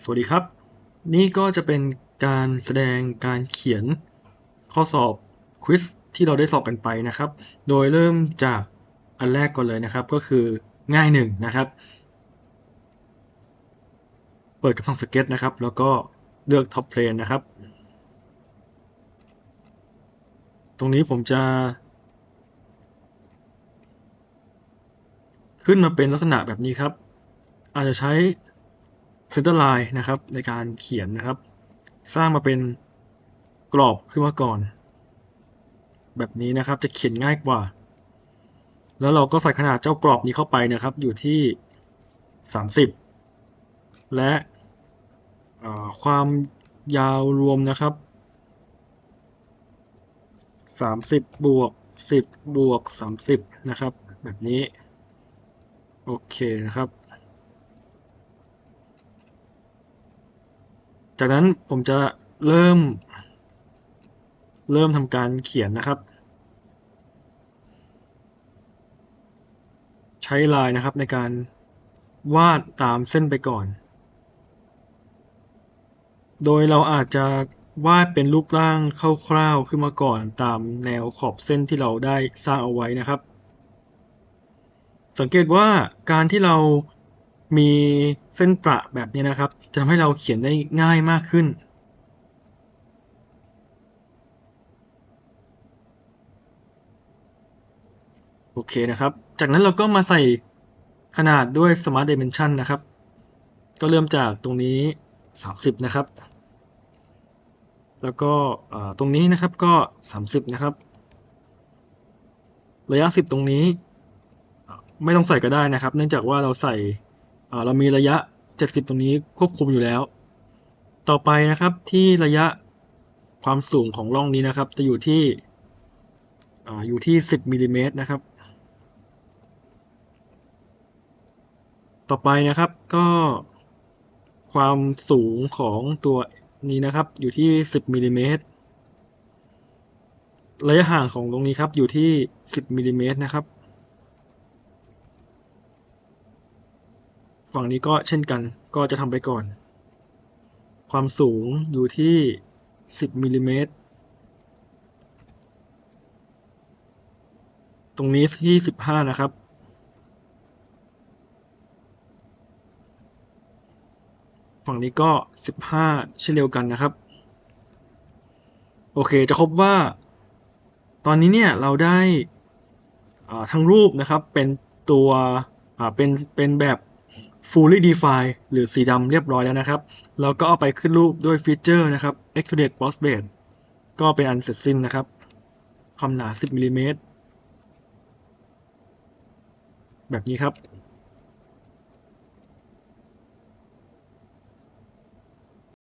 สวัสดีครับ นี่ก็จะเป็นการแสดงการเขียนข้อสอบควิสที่เราได้สอบกันไปนะครับ โดยเริ่มจากอันแรกก่อนเลยนะครับ ก็คือง่ายหนึ่งนะครับ เปิดกับช่องสเก็ตนะครับ แล้วก็เลือกท็อปเพลนนะครับ ตรงนี้ผมจะ ขึ้นมาเป็นลักษณะแบบนี้ครับ อาจจะใช้ center line นะครับ ในการเขียนนะครับ สร้างมาเป็นกรอบขึ้นมาก่อน แบบนี้นะครับจะเขียนง่ายกว่า แล้วเราก็ใส่ขนาดเจ้ากรอบนี้เข้าไปนะครับ อยู่ที่ 30 และความยาวรวมนะครับ 30 บวก 10 บวก 30 นะครับ แบบนี้ โอเคนะครับ จากนั้นผมจะเริ่ม เริ่มทำการเขียนนะครับ ใช้ลายนะครับในการวาดตามเส้นไปก่อน โดยเราอาจจะวาดเป็นรูปร่างคร่าวๆขึ้นมาก่อนตามแนวขอบเส้นที่เราได้สร้างเอาไว้นะครับ สังเกตว่าการที่เรา มีเส้นประแบบนี้นะครับ จะทำให้เราเขียนได้ง่ายมากขึ้น โอเคนะครับ จากนั้นเราก็มาใส่ขนาดด้วย Smart Dimension นะครับ ก็เริ่มจากตรงนี้ 30 นะครับ แล้วก็ตรงนี้นะครับก็ 30 นะครับ ระยะ 10 ตรงนี้ ไม่ต้องใส่ก็ได้นะครับ เนื่องจากว่าเราใส่ เรามีระยะ 70 ตรงนี้ควบคุมอยู่แล้ว ต่อไปนะครับที่ระยะความสูงของร่องนี้นะครับ จะอยู่ที่อยู่ที่ 10มิลลิเมตรนะครับ ต่อไปนะครับก็ความสูงของตัวนี้นะครับ อยู่ที่ 10มิลลิเมตรระยะห่างของตรงนี้ครับอยู่ที่ 10มิลลิเมตรนะครับ ฝั่งนี้ก็เช่นกัน ก็จะทำไปก่อน ความสูงอยู่ที่ 10มิลลิเมตร ตรงนี้ที่ 15 นะครับ ฝั่งนี้ก็ 15 เช่นเดียวกันนะครับ โอเค จะพบว่า ตอนนี้เนี่ยเราได้ทั้งรูปนะครับเป็นตัวเป็นเป็นแบบ fully define หรือสีดำเรียบร้อยแล้วนะครับ เราก็เอาไปขึ้นรูปด้วยฟีเจอร์นะครับ extrude boss base ก็เป็นอันเสร็จสิ้นนะครับ ความหนา 10มิลลิเมตรแบบนี้ครับ